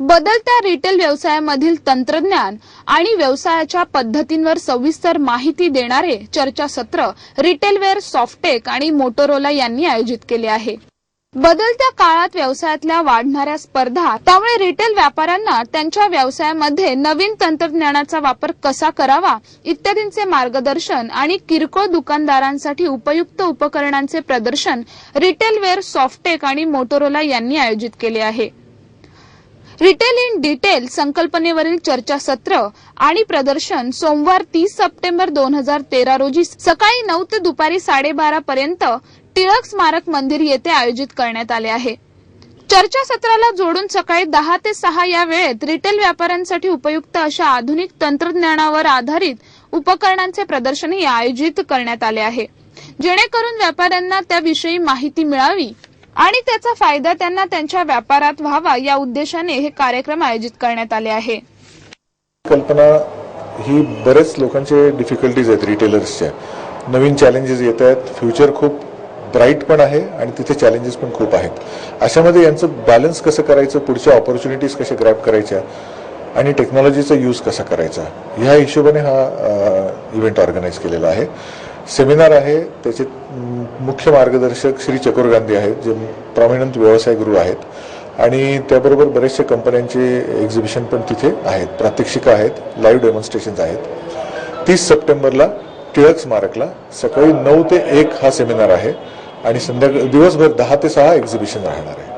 बदलत्या रिटेल व्यवसायामधील तंत्रज्ञान आणि व्यवसायाच्या पद्धतींवर सविस्तर माहिती देणारे चर्चासत्र रिटेलवेअर सॉफ्टेक आणि मोटोरोला यांनी आयोजित केले आहे. बदलत्या काळात व्यवसायातल्या वाढणाऱ्या स्पर्धा त्यामुळे रिटेल व्यापाऱ्यांना त्यांच्या व्यवसायामध्ये नवीन तंत्रज्ञानाचा वापर कसा करावा इत्यादींचे मार्गदर्शन आणि किरकोळ दुकानदारांसाठी उपयुक्त उपकरणांचे प्रदर्शन रिटेलवेअर सॉफ्टेक आणि मोटोरोला यांनी आयोजित केले आहे. रिटेल इन डिटेल संकल्पनेवरील चर्चासत्र आणि प्रदर्शन सोमवार तीस सप्टेंबर दोन हजार तेरा रोजी सकाळी नऊ ते दुपारी साडेबारा पर्यंत टिळक स्मारक मंदिर येथे आयोजित करण्यात आले आहे. चर्चासत्राला जोडून सकाळी दहा ते सहा या वेळेत रिटेल व्यापाऱ्यांसाठी उपयुक्त अशा आधुनिक तंत्रज्ञानावर आधारित उपकरणांचे प्रदर्शनही आयोजित करण्यात आले आहे. जेणेकरून व्यापाऱ्यांना त्याविषयी माहिती मिळावी आणि त्याचा फायदा त्यांना त्यांच्या व्यापारात व्हावा या उद्देशाने हे कार्यक्रम आयोजित करण्यात आले आहे. कल्पना ही बरेच लोकांचे डिफिकल्टीज आहेत रिटेलर्सच्या नवीन चॅलेंजेस येत आहेत. फ्युचर खूप ब्राईट पण आहे आणि तिथे चॅलेंजेस पण खूप आहेत. अशामध्ये यांचं बॅलन्स कसं करायचं? पुढच्या ऑपॉर्च्युनिटीज कशा ग्रॅप करायच्या? आणि टेक्नॉलॉजीचा यूज कसा करायचा? ह्या हिशोबाने हा इव्हेंट ऑर्गनाईज केलेला आहे. सेमिनार आहे त्याचे मुख्य मार्गदर्शक श्री चकोर गांधी आहेत जे प्रॉमिनंट व्यवसाय गुरु आहेत. आणि त्याबरोबर बरेचशा कंपन्यांचे एक्झिबिशन पण तिथे आहेत प्रात्यक्षिकं आहेत लाईव्ह डेमॉन्स्ट्रेशन आहेत. तीस सप्टेंबरला टिळक स्मारकला सकाळी नऊ ते एक हा सेमिनार आहे आणि संध्याकाळ दिवसभर दहा ते सहा एक्झिबिशन राहणार आहे.